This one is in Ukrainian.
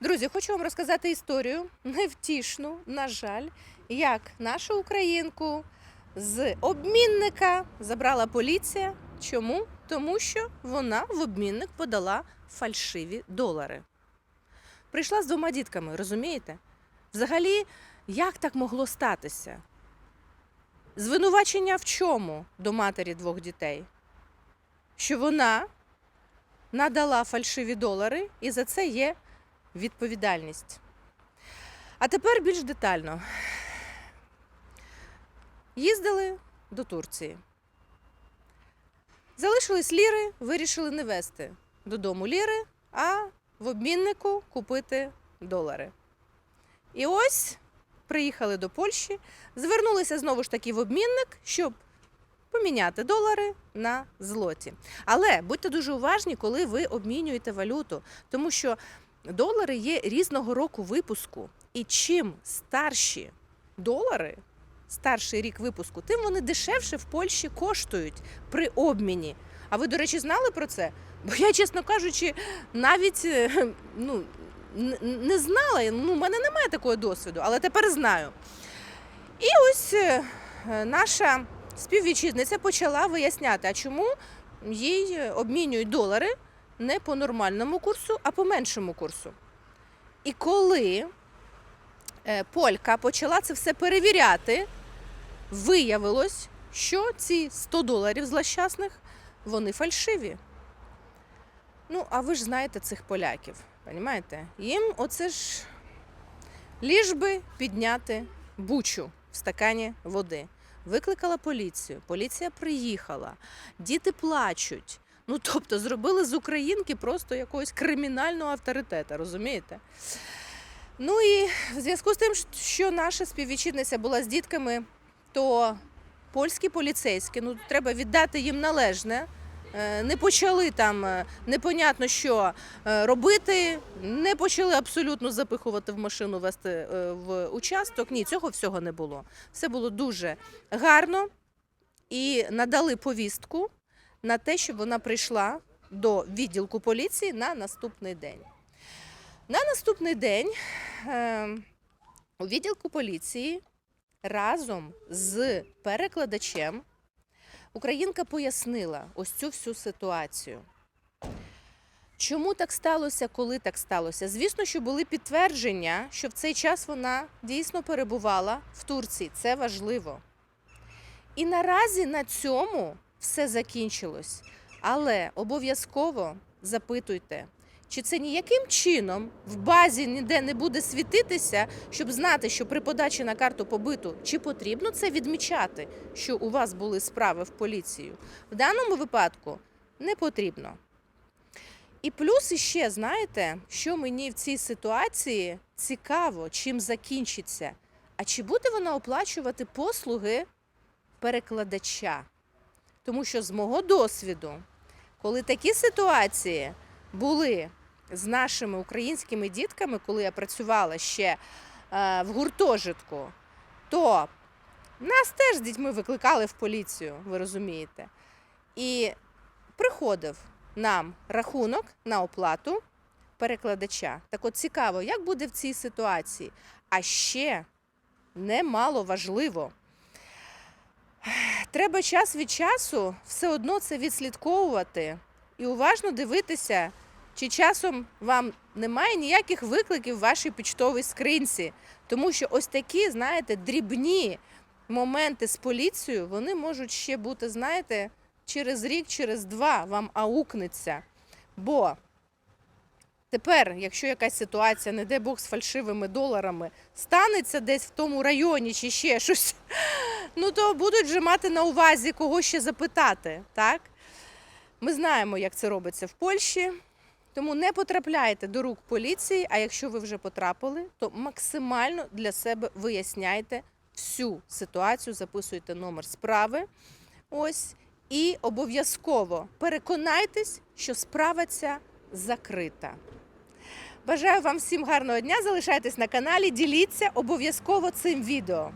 Друзі, хочу вам розказати історію невтішну, на жаль, як нашу українку з обмінника забрала поліція. Чому? Тому що вона в обмінник подала фальшиві долари. Прийшла з двома дітками, розумієте? Взагалі, як так могло статися? Звинувачення в чому до матері двох дітей? Що вона надала фальшиві долари, і за це є відповідальність. А тепер більш детально. Їздили до Турції. Залишились ліри, вирішили не вести додому ліри, а в обміннику купити долари. І ось приїхали до Польщі, звернулися знову ж таки в обмінник, щоб поміняти долари на злоті. Але будьте дуже уважні, коли ви обмінюєте валюту, тому що долари є різного року випуску. І чим старші долари, старший рік випуску, тим вони дешевше в Польщі коштують при обміні. А ви, до речі, знали про це? Бо я, чесно кажучи, навіть е, ну, не знала. Ну, у мене немає такого досвіду, але тепер знаю. І ось е, наша співвітчизниця почала виясняти, а чому їй е, обмінюють долари не по нормальному курсу, а по меншому курсу. І коли е, Полька почала це все перевіряти, виявилось, що ці 100 доларів злощасних вони фальшиві. Ну, а ви ж знаєте цих поляків, розумієте? Їм оце ж ліж би підняти бучу в стакані води. Викликала поліцію, поліція приїхала, діти плачуть. Ну, тобто, зробили з українки просто якогось кримінального авторитета, розумієте? Ну і в зв'язку з тим, що наша співвітчизниця була з дітками, то польські поліцейські, ну треба віддати їм належне. е, Не почали там е, непонятно що е, робити, не почали абсолютно запихувати в машину, вести в участок. Ні, цього всього не було. Все було дуже гарно і надали повістку на те, щоб вона прийшла до відділку поліції на наступний день. На наступний день е, у відділку поліції разом з перекладачем Українка пояснила ось цю всю ситуацію. Чому так сталося, коли так сталося? Звісно, що були підтвердження, що в цей час вона дійсно перебувала в Турції. Це важливо. І наразі на цьому все закінчилось. Але обов'язково запитуйте, чи це ніяким чином в базі ніде не буде світитися, щоб знати, що при подачі на карту побиту, чи потрібно це відмічати, що у вас були справи в поліцію. В даному випадку не потрібно. І плюс іще, знаєте, що мені в цій ситуації цікаво, чим закінчиться. А чи буде вона оплачувати послуги перекладача? Тому що з мого досвіду, коли такі ситуації були з нашими українськими дітками, коли я працювала ще е, в гуртожитку, то нас теж з дітьми викликали в поліцію, ви розумієте. І приходив нам рахунок на оплату перекладача. Так от цікаво, як буде в цій ситуації. А ще немало важливо. Треба час від часу все одно це відслідковувати і уважно дивитися, чи часом вам немає ніяких викликів в вашій почтовій скринці. Тому що ось такі, знаєте, дрібні моменти з поліцією, вони можуть ще бути, знаєте, через рік, через два вам аукнеться. Бо тепер, якщо якась ситуація, не дай Бог, з фальшивими доларами, станеться десь в тому районі чи ще щось, ну то будуть вже мати на увазі, кого ще запитати. Так? Ми знаємо, як це робиться в Польщі. Тому не потрапляйте до рук поліції, а якщо ви вже потрапили, то максимально для себе виясняйте всю ситуацію, записуйте номер справи. Ось і обов'язково переконайтесь, що справа ця закрита. Бажаю вам всім гарного дня. Залишайтесь на каналі, діліться обов'язково цим відео.